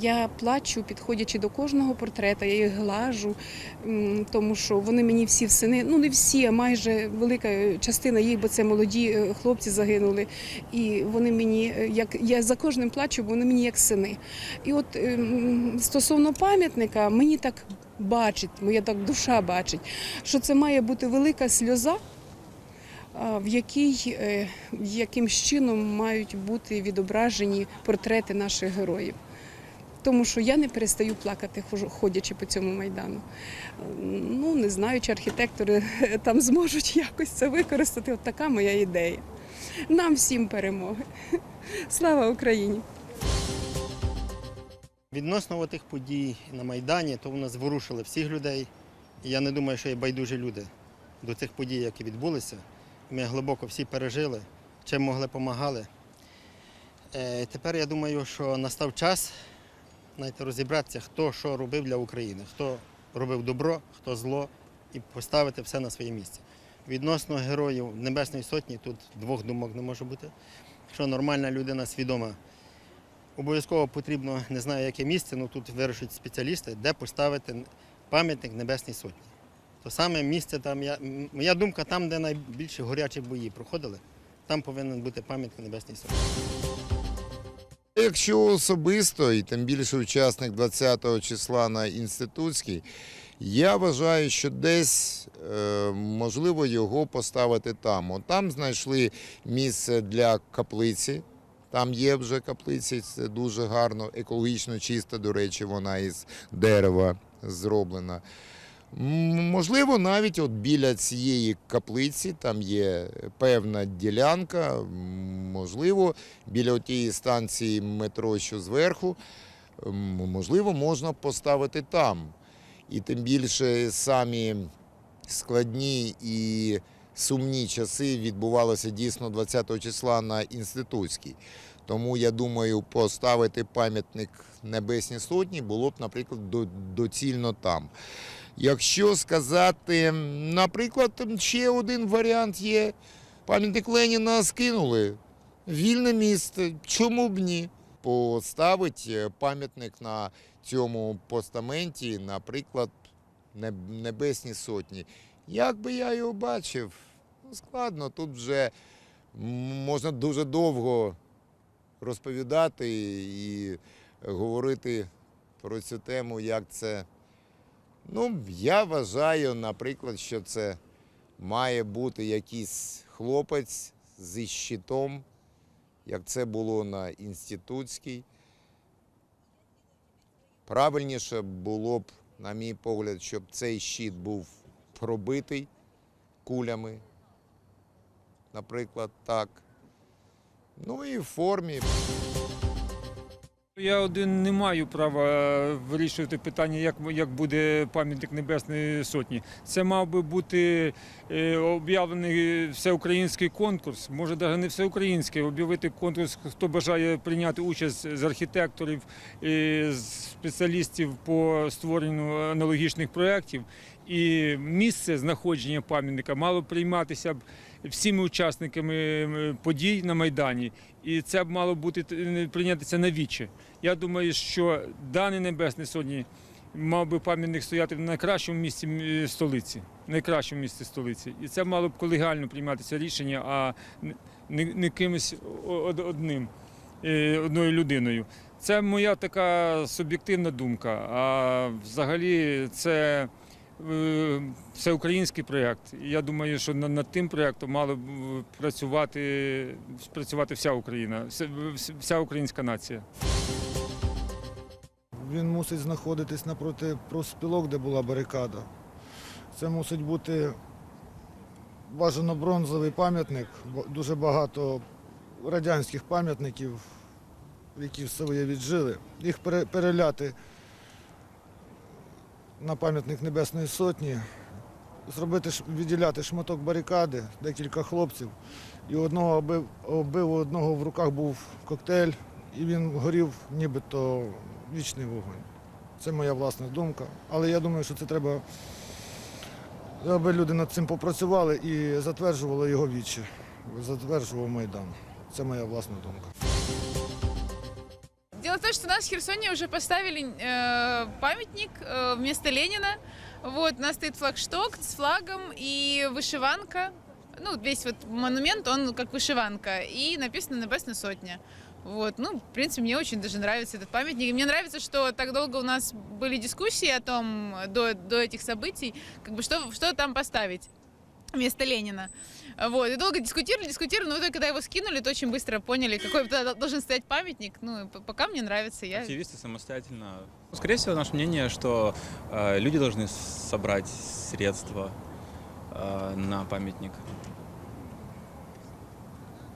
Я плачу, підходячи до кожного портрета, я їх глажу, тому що вони мені всі в сини, ну не всі, а майже велика частина їх, бо це молоді е, хлопці загинули. І вони мені, е, як я за кожним плачу, бо вони мені як сини. І от ем, стосовно пам'ятника, мені так бачить, моя так душа бачить, що це має бути велика сльоза. В якій е, яким чином мають бути відображені портрети наших героїв тому що я не перестаю плакати, ходячи по цьому майдану. Ну, не знаю, чи архітектори там зможуть якось це використати. От така моя ідея. Нам всім перемоги. Слава Україні! Відносно тих подій на Майдані, то вони зворушили всіх людей. Я не думаю, що є байдужі люди до цих подій, які відбулися. Ми глибоко всі пережили, чим могли допомагали. Е, тепер я думаю, що настав час знаєте, розібратися, хто що робив для України, хто робив добро, хто зло, і поставити все на своє місце. Відносно героїв Небесної Сотні тут двох думок не може бути. Якщо нормальна людина свідома Обов'язково потрібно, не знаю, яке місце, але тут вирішують спеціалісти, де поставити пам'ятник Небесній Сотні. То саме місце там, я, моя думка, там, де найбільше горячі бої проходили, там повинен бути пам'ятник Небесній Сотні. Якщо особисто, і тим більше учасник 20-го числа на інститутській, я вважаю, що десь е, можливо його поставити там. От там знайшли місце для каплиці. Там є вже каплиці, це дуже гарно, екологічно чиста, до речі, вона із дерева зроблена. Можливо, навіть от біля цієї каплиці там є певна ділянка, можливо, біля тієї станції метро, що зверху, можливо, можна поставити там. І тим більше самі складні і сумні часи відбувалися дійсно 20 числа на інститутській. Тому я думаю, поставити пам'ятник Небесній Сотні було б, наприклад, доцільно там. Якщо сказати, наприклад, ще один варіант є. Пам'ятник Леніна скинули. Вільне місце. Чому б ні? Поставить е, пам'ятник на цьому постаменті, наприклад, Небесні Сотні. Як би я його бачив? Ну, складно. Тут вже можна дуже довго розповідати і говорити про цю тему, як це. Ну, я вважаю, наприклад, що це має бути якийсь хлопець зі щитом, як це було на інститутській. Правильніше було б, на мій погляд, щоб цей щит був пробитий кулями, наприклад, так. Ну і в формі. Я один не маю права вирішувати питання, як, як буде пам'ятник Небесної Сотні. Це мав би бути е, об'явлений всеукраїнський конкурс, може навіть не всеукраїнський, об'явити конкурс, хто бажає прийняти участь з архітекторів, е, спеціалістів по створенню аналогічних проєктів. І місце знаходження пам'ятника мало прийматися б всіми учасниками е, подій на Майдані. І це б мало бути е, прийнятися на віче. Я думаю, що даний Небесний Сотні мав би пам'ятник стояти в найкращому місці е, столиці, найкращому місці столиці. І це мало б колегіально прийматися рішення, а не, кимось одним, е, одною людиною. Це моя така суб'єктивна думка. А взагалі це всеукраїнський проєкт. Я думаю, що над тим проєктом мала б е, працювати, працювати вся Україна, вся- українська нація. Він мусить знаходитись напроти профспілок, де була барикада. Це мусить бути бажано бронзовий пам'ятник. Дуже багато радянських пам'ятників, які в селі віджили. Їх переляти на пам'ятник Небесної Сотні, зробити, відділяти шматок барикади, декілька хлопців. І одного аби одного в руках був коктейль, і він горів нібито вічний вогонь. Це моя власна думка. Але я думаю, що це треба, аби люди над цим попрацювали і затверджували його вічі, затверджував Майдан. Це моя власна думка. Дело в том, что у нас в Херсоне уже поставили э, памятник э, вместо Ленина. Вот, у нас стоит флагшток с флагом и вышиванка. Ну, весь вот монумент, он как вышиванка. И написано «Небесная сотня». Вот, ну, в принципе, мне очень даже нравится этот памятник. И мне нравится, что так долго у нас были дискуссии о том, до, до этих событий, как бы что, что там поставить вместо Ленина. Вот, и долго дискутировали, дискутировали, но в итоге, когда его скинули, то очень быстро поняли, какой туда должен стоять памятник. Ну, и п- пока мне нравится, я... Активисты самостоятельно. Ну, Скорее всего, наше мнение, что э, люди должны собрать средства э, на памятник.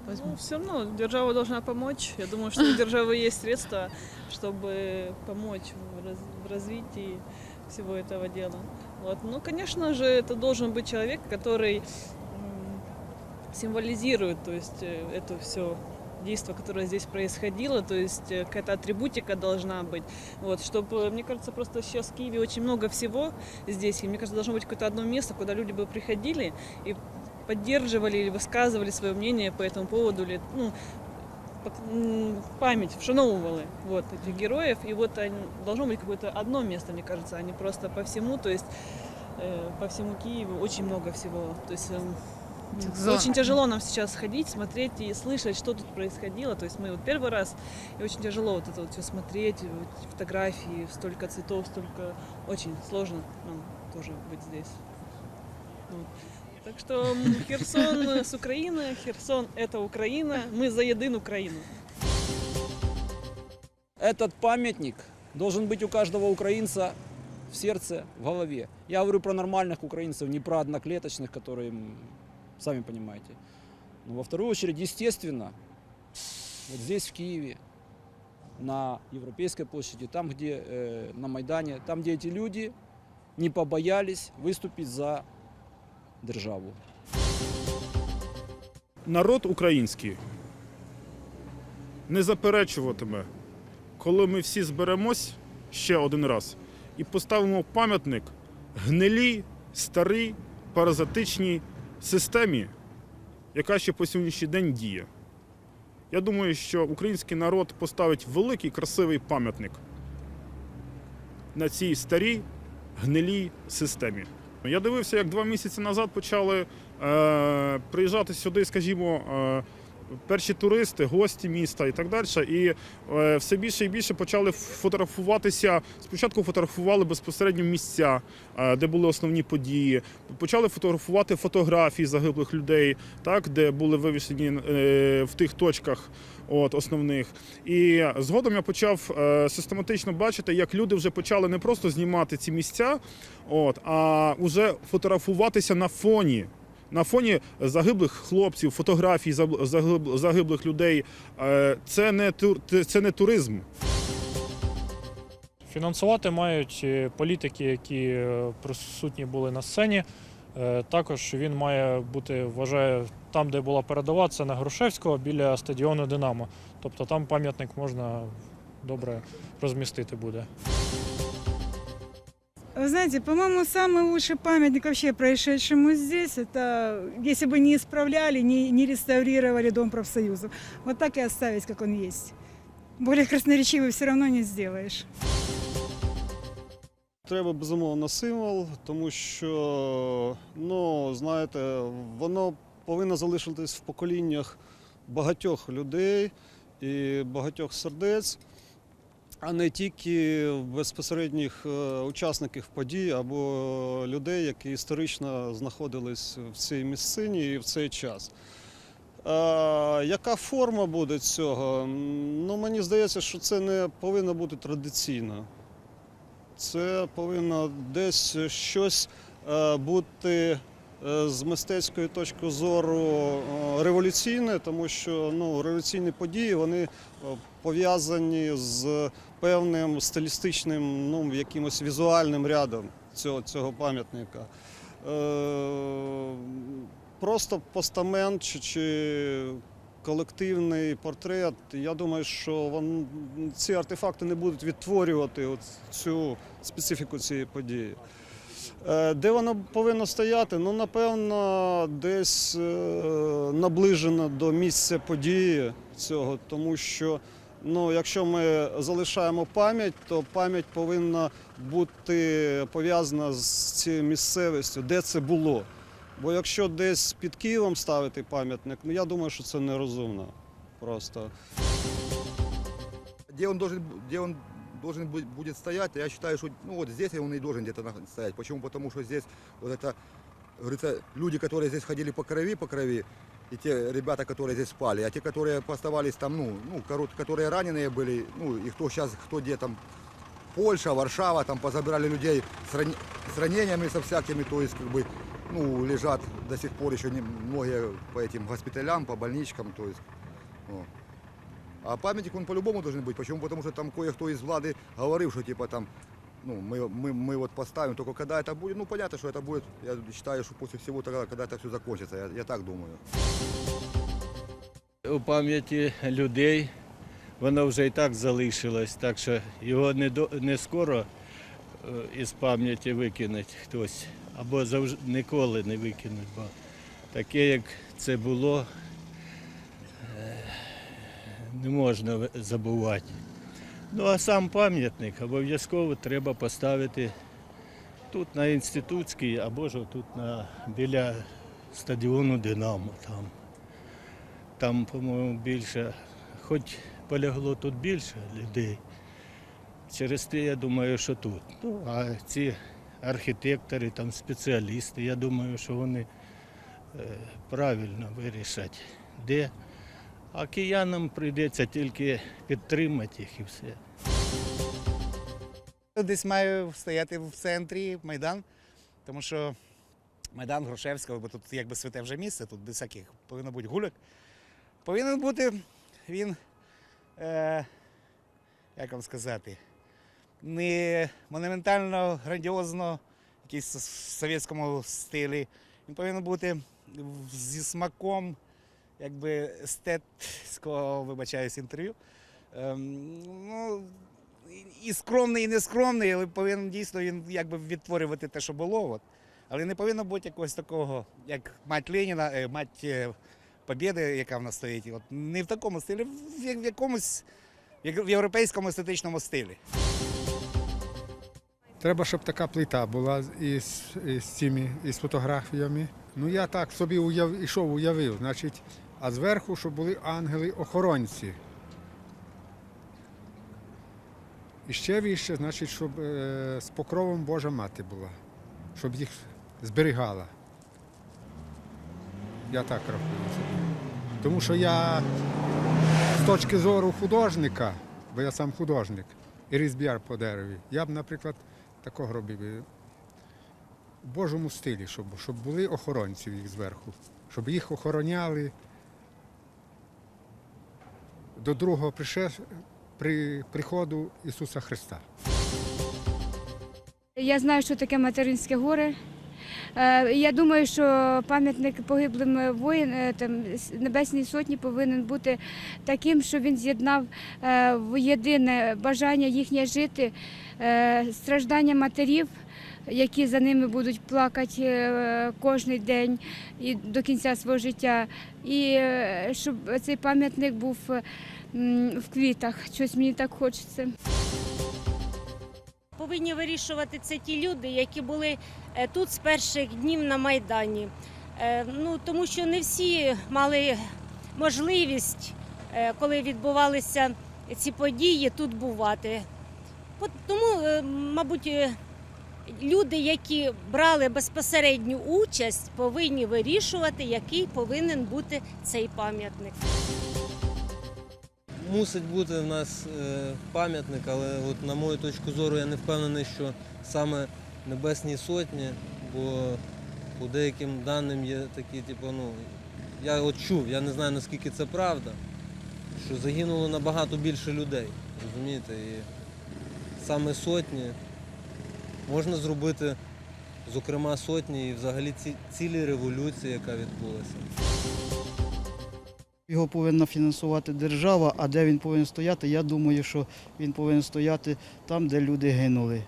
Ну, все равно держава должна помочь. Я думаю, что у державы есть средства, чтобы помочь в, раз- в развитии всего этого дела. Вот. Ну, конечно же, это должен быть человек, который символизирует, то есть э, это все действо, которое здесь происходило, то есть э, какая-то атрибутика должна быть. Вот, чтобы, мне кажется, просто сейчас в Киеве очень много всего здесь, и мне кажется, должно быть какое-то одно место, куда люди бы приходили и поддерживали или высказывали свое мнение по этому поводу, или, ну, память вшановывали вот этих героев, и вот они, должно быть какое-то одно место, мне кажется, а не просто по всему, то есть э, по всему Киеву очень много всего, то есть эм, Этих м, зон. очень тяжело нам сейчас ходить, смотреть и слышать, что тут происходило, то есть мы вот первый раз, и очень тяжело вот это вот все смотреть, вот эти фотографии, столько цветов, столько, очень сложно нам тоже быть здесь. Вот. Так что Херсон с Украины, Херсон это Украина, мы за єдину Україну. Этот памятник должен быть у каждого украинца в сердце, в голове. Я говорю про нормальных украинцев, не про одноклеточных, которые, сами понимаете. Но во вторую очередь, естественно, вот здесь, в Киеве, на Европейской площади, там, где э, на Майдане, там, где эти люди не побоялись выступить за державу. народ український не заперечуватиме, коли ми всі зберемось ще один раз і поставимо пам'ятник гнилій, старій, паразитичній системі, яка ще по сьогоднішній день діє. Я думаю, що український народ поставить великий красивий пам'ятник на цій старій гнилій системі. Я дивився, як два місяці назад почали е, приїжджати сюди, скажімо, е, перші туристи, гості міста і так далі. І е, все більше і більше почали фотографуватися. Спочатку фотографували безпосередньо місця, е, де були основні події. Почали фотографувати фотографії загиблих людей, так, де були вивішені е, в тих точках. От основних, і згодом я почав систематично бачити, як люди вже почали не просто знімати ці місця, от, а вже фотографуватися на фоні. На фоні загиблих хлопців, фотографій загиблих людей. Е, Це не тур, це не туризм. Фінансувати мають е, політики, які е, присутні були на сцені. Також він має бути, вважаю, там, де була передова, це на Грушевського біля стадіону Динамо. Тобто там пам'ятник можна добре розмістити буде. Вы знаете, по-моему, самый лучший памятник вообще происшедшему здесь, это если бы не исправляли, не, не реставрировали Дом профсоюзов. Вот так и оставить, как он есть. Более красноречивый все равно не сделаешь. Треба безумовно символ, тому що, ну, знаєте, воно повинно залишитись в поколіннях багатьох людей і багатьох сердець, а не тільки безпосередніх е, учасників подій або людей, які історично знаходились в цій місцині і в цей час. Е, яка форма буде цього? Ну, мені здається, що це не повинно бути традиційно. Це повинно десь щось е, бути е, з мистецької точки зору революційне, тому що ну, революційні події вони пов'язані з певним стилістичним, ну, якимось візуальним рядом цього, цього пам'ятника. Е, Просто постамент чи, чи колективний портрет. Я думаю, що вон, ці артефакти не будуть відтворювати цю специфіку цієї події. Е, Де воно повинно стояти? Ну, напевно, десь е, наближено до місця події цього, тому що Ну, якщо ми залишаємо пам'ять, то пам'ять повинна бути пов'язана з цією місцевістю, де це було. Бо якщо десь під Києвом ставити пам'ятник, ну я думаю, що це нерозумно просто. где он должен, бу- где он должен быть- будет стоять, я считаю, что ну вот здесь он и должен где-то нах- стоять. Почему? Потому что здесь вот это, говорится, люди, которые здесь ходили по крови, по крови, и те ребята, которые здесь спали, а те, которые поставались там, ну, ну, которые раненые были, ну, и кто сейчас, кто где там, Польша, Варшава, там позабирали людей с, ран- с ранениями со всякими, то есть, как бы, ну, лежат до сих пор еще не, многие по этим госпиталям, по больничкам, то есть, ну. А памятник он по-любому должен быть. Почему? Потому что там кое-кто из влады говорил, что типа там, ну, мы, мы, мы вот поставим, только когда это будет, ну, понятно, что это будет, я считаю, что после всего тогда, когда это все закончится, я, я так думаю. у пам'яті людей воно вже і так залишилось, так що його не, до, не скоро е, із пам'яті викинуть хтось, або завжди ніколи не викинуть, бо таке, як це було, е, не можна ви- забувати. Ну а сам пам'ятник обов'язково треба поставити тут на інститутській, або ж тут на, біля стадіону Динамо. Там. Там, по-моєму, більше, хоч полягло тут більше людей. Через те, я думаю, що тут. Ну, а ці архітектори, там спеціалісти, я думаю, що вони е, правильно вирішать, де. А киянам прийдеться тільки підтримати їх і все. Десь маю стояти в центрі Майдан, тому що Майдан Грушевського, бо тут якби святе вже місце, тут без всяких повинно бути гуляк. Повинен бути він, е, як вам сказати, не монументально, грандіозно, якийсь в совєтському стилі. Він повинен бути зі смаком якби естетського, вибачаюсь, інтерв'ю. Ем, ну, і- скромний, і нескромний, але повинен дійсно він якби відтворювати те, що було. От. Але не повинно бути якогось такого, як мать Леніна, е, мать е, Побєди, яка в нас стоїть. От, не в такому стилі, в якомусь в європейському естетичному стилі. Треба, щоб така плита була із, із цими із фотографіями. Ну я так собі уяв, ішов, уявив, значить, а зверху, щоб були ангели-охоронці. І ще вище, значить, щоб е, з покровом Божа мати була, щоб їх зберігала. Я так рахую. Тому що я з точки зору художника, бо я сам художник, і різб'яр по дереві, я б, наприклад, такого робив. В Божому стилі, щоб, щоб були охоронці їх зверху, щоб їх охороняли до другого прише- при, приходу Ісуса Христа. Я знаю, що таке материнське горе. Е, Я думаю, що пам'ятник погиблим воїн там, Небесній Сотні повинен бути таким, що він з'єднав е, в єдине бажання їхнє жити, е, страждання матерів, які за ними будуть плакати е, кожен день і до кінця свого життя. І е, щоб цей пам'ятник був в квітах. Щось мені так хочеться. Повинні вирішувати це ті люди, які були е, тут з перших днів на Майдані. Е, Ну, тому що не всі мали можливість, е, коли відбувалися ці події, тут бувати. Тому, мабуть, люди, які брали безпосередню участь, повинні вирішувати, який повинен бути цей пам'ятник. Мусить бути в нас е, пам'ятник, але от на мою точку зору я не впевнений, що саме Небесній Сотні, бо по деяким даним є такі, типу, ну, я от чув, я не знаю наскільки це правда, що загинуло набагато більше людей. Розумієте? І саме сотні можна зробити, зокрема, сотні і взагалі цілі революції, яка відбулася. Його повинна фінансувати держава, а де він повинен стояти, я думаю, що він повинен стояти там, де люди гинули,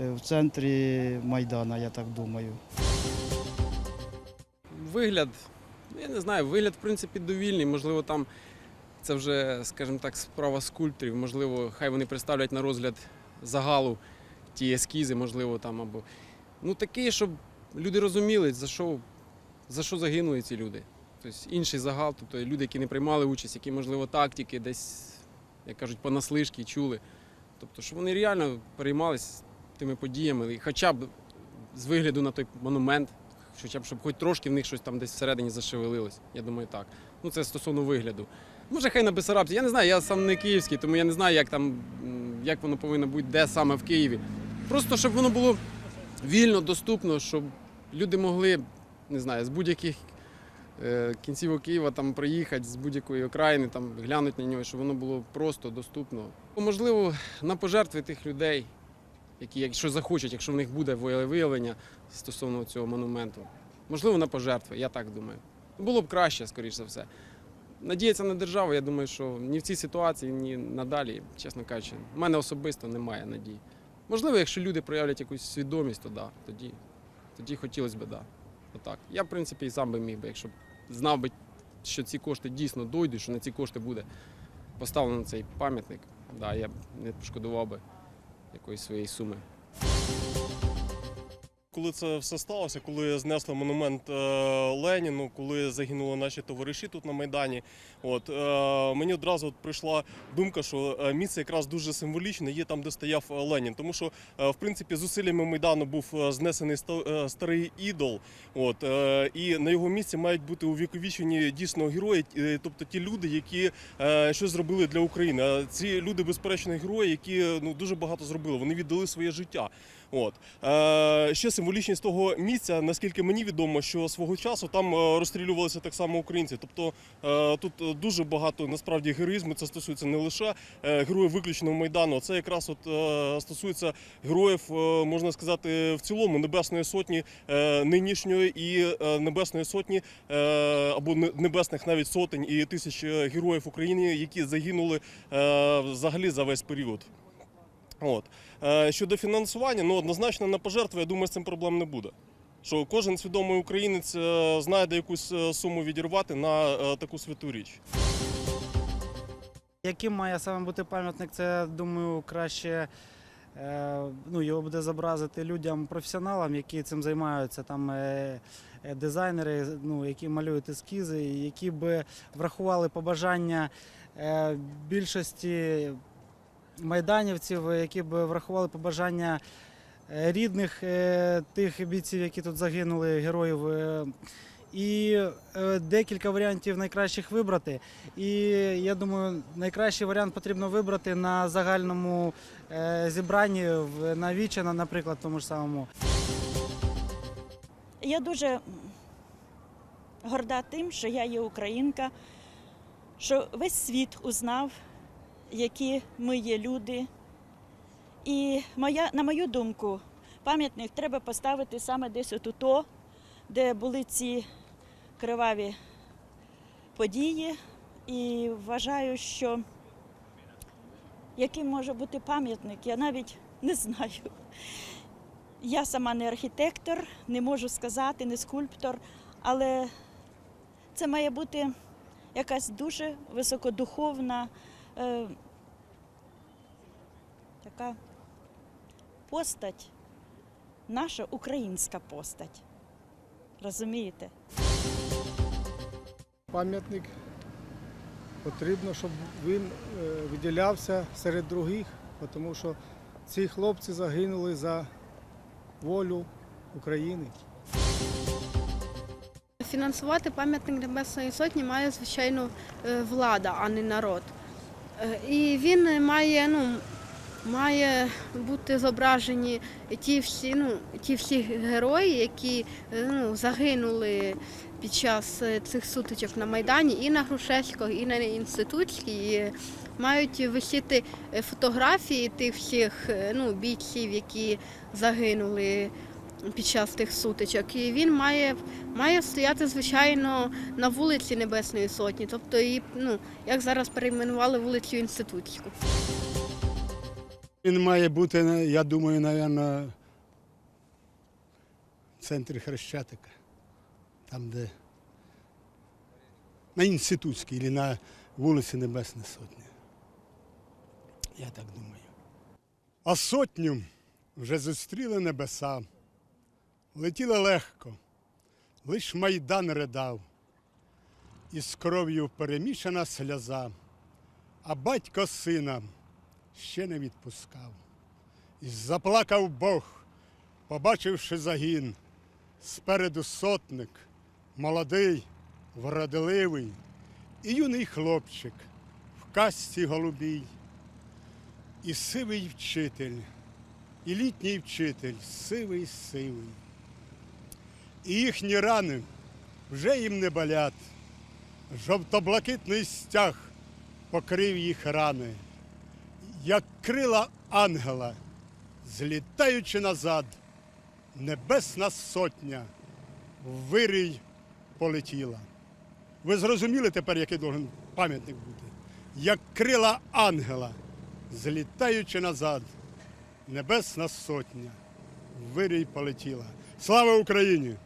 е, в центрі Майдана, я так думаю. Вигляд, я не знаю, вигляд, в принципі, довільний. Можливо, там це вже, скажімо так, справа скульпторів. Можливо, хай вони представлять на розгляд загалу ті ескізи, можливо, там або. Ну такі, щоб люди розуміли, за що, за що загинули ці люди. Тобто інший загал, тобто люди, які не приймали участь, які, можливо, тактики десь, як кажуть, понаслишки чули. Тобто, щоб вони реально переймались тими подіями, і хоча б з вигляду на той монумент, хоча б щоб хоч трошки в них щось там десь всередині зашевелилось. Я думаю, так. Ну це стосовно вигляду. Може, хай на Бесарабці. Я не знаю, я сам не київський, тому я не знаю, як там, як воно повинно бути, де саме в Києві. Просто щоб воно було вільно, доступно, щоб люди могли, не знаю, з будь-яких е, кінцівок Києва там приїхати, з будь-якої окраїни, там глянути на нього, щоб воно було просто доступно. Можливо, на пожертви тих людей, які, якщо захочуть, якщо в них буде виявлення стосовно цього монументу. Можливо, на пожертви, я так думаю. Було б краще, скоріш за все. Надіятися на державу, я думаю, що ні в цій ситуації, ні надалі, чесно кажучи, в мене особисто немає надії. Можливо, якщо люди проявлять якусь свідомість, то да, тоді, тоді хотілося б, да. Отак. Я, в принципі, і сам би міг би, якщо б знав би, що ці кошти дійсно дойдуть, що на ці кошти буде поставлено цей пам'ятник, да, я б не пошкодував би якоїсь своєї суми. Коли це все сталося, коли знесли монумент е, Леніну, коли загинули наші товариші тут на Майдані, от е, мені одразу от прийшла думка, що е, місце якраз дуже символічне є там, де стояв Ленін. Тому що, в принципі, зусиллями Майдану був знесений ста- старий ідол. От, і на його місці мають бути увіковічені дійсно герої, тобто ті люди, які щось зробили для України. Ці люди, безперечно, герої, які ну, дуже багато зробили. Вони віддали своє життя. От. Е, ще символічність того місця, наскільки мені відомо, що свого часу там е, розстрілювалися так само українці. Тобто е, тут е, дуже багато насправді героїзму. Це стосується не лише е, героїв виключного майдану, а це якраз от е, стосується героїв, можна сказати, в цілому Небесної сотні е, нинішньої і Небесної сотні е, або небесних навіть сотень і тисяч героїв України, які загинули е, взагалі за весь період. От. Е, Щодо фінансування, ну однозначно на пожертви, я думаю, з цим проблем не буде. Що кожен свідомий українець е, знайде якусь е, суму відірвати на таку святу річ. Яким має саме бути пам'ятник, це думаю, краще ну, його буде зобразити людям, професіоналам, які цим займаються, там дизайнери, ну, які малюють ескізи, які би врахували побажання більшості майданівців, які б врахували побажання е, рідних е, тих бійців, які тут загинули, героїв. е, І декілька варіантів найкращих вибрати. І я думаю, найкращий варіант потрібно вибрати на загальному зібранні на Вічина, наприклад, тому ж самому. Я дуже горда тим, що я є українка, що весь світ узнав, які ми є люди. І моя, на мою думку, пам'ятник треба поставити саме десь отуто, де були ці криваві події. І вважаю, що яким може бути пам'ятник, я навіть не знаю. Я сама не архітектор, не можу сказати, не скульптор, але це має бути якась дуже високодуховна е, така постать, наша українська постать. Розумієте? Пам'ятник потрібно, щоб він е, виділявся серед других, тому що ці хлопці загинули за волю України. Фінансувати пам'ятник Небесної Сотні має, звичайно, е, влада, а не народ. І він має, ну, має бути зображені ті всі, ну, ті всі герої, які ну, загинули під час е, цих сутичок на Майдані і на Грушевського, і на Інститутській. Мають висіти е, фотографії тих всіх е, ну, бійців, які загинули під час тих сутичок. І він має, має стояти, звичайно, на вулиці Небесної Сотні, тобто і, ну, як зараз перейменували вулицю Інститутську. Він має бути, я думаю, мабуть, в центрі Хрещатика, там, де на інститутській, або на вулиці Небесна Сотня. Я так думаю. А сотню вже зустріли небеса. Летіли легко, лиш майдан ридав, із кров'ю перемішана сльоза, а батько сина ще не відпускав. І заплакав Бог, побачивши загін, спереду сотник, молодий, вродливий, і юний хлопчик в касті голубій, і сивий вчитель, і літній вчитель, сивий сивий. І їхні рани вже їм не болять. Жовто-блакитний стяг покрив їх рани, як крила ангела, злітаючи назад, небесна сотня вирій полетіла. Ви зрозуміли тепер, який должен пам'ятник бути? Як крила ангела, злітаючи назад, небесна сотня вирій полетіла. Слава Україні!